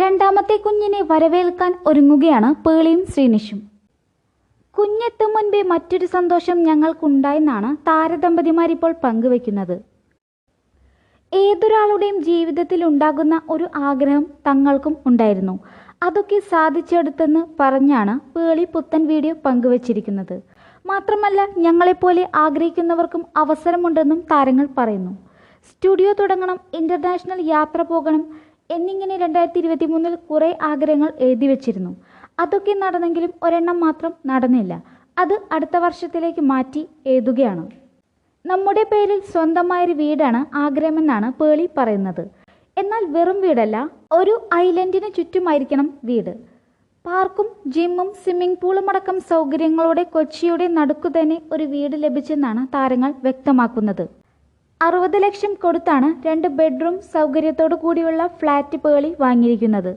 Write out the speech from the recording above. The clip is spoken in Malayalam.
രണ്ടാമത്തെ കുഞ്ഞിനെ വരവേൽക്കാൻ ഒരുങ്ങുകയാണ് പേളിയും ശ്രീനിഷും. കുഞ്ഞെത്തും മുൻപേ മറ്റൊരു സന്തോഷം ഞങ്ങൾക്കുണ്ടായെന്നാണ് താരദമ്പതിമാരിപ്പോൾ പങ്കുവെക്കുന്നത് ഏതൊരാളുടെയും ജീവിതത്തിൽ ഉണ്ടാകുന്ന ഒരു ആഗ്രഹം തങ്ങൾക്കും ഉണ്ടായിരുന്നു. അതൊക്കെ സാധിച്ചെടുത്തെന്ന് പറഞ്ഞാണ് പേളി പുത്തൻ വീഡിയോ പങ്കുവച്ചിരിക്കുന്നത്. മാത്രമല്ല ഞങ്ങളെപ്പോലെ ആഗ്രഹിക്കുന്നവർക്കും അവസരമുണ്ടെന്നും താരങ്ങൾ പറയുന്നു. സ്റ്റുഡിയോ തുടങ്ങണം ഇന്റർനാഷണൽ യാത്ര പോകണം എന്നിങ്ങനെ രണ്ടായിരത്തി ഇരുപത്തി മൂന്നിൽ കുറേ ആഗ്രഹങ്ങൾ എഴുതി വച്ചിരുന്നു. അതൊക്കെ നടന്നെങ്കിലും ഒരെണ്ണം മാത്രം നടന്നില്ല. അത് അടുത്ത വർഷത്തിലേക്ക് മാറ്റി എഴുതുകയാണ്. നമ്മുടെ പേരിൽ സ്വന്തമായൊരു വീടാണ് ആഗ്രഹമെന്നാണ് പേളി പറയുന്നത്. എന്നാൽ വെറും വീടല്ല ഒരു ഐലൻഡിന് ചുറ്റുമായിരിക്കണം വീട്. പാർക്കും ജിമ്മും സ്വിമ്മിംഗ് പൂളും അടക്കം സൗകര്യങ്ങളോടെ കൊച്ചിയുടെ നടുക്കു തന്നെ ഒരു വീട് ലഭിച്ചെന്നാണ് താരങ്ങൾ വ്യക്തമാക്കുന്നത്. അറുപത് ലക്ഷം കൊടുത്താണ് രണ്ട് ബെഡ്റൂം സൗകര്യത്തോടു കൂടിയുള്ള ഫ്ലാറ്റ് പേളി വാങ്ങിയിരിക്കുന്നത്.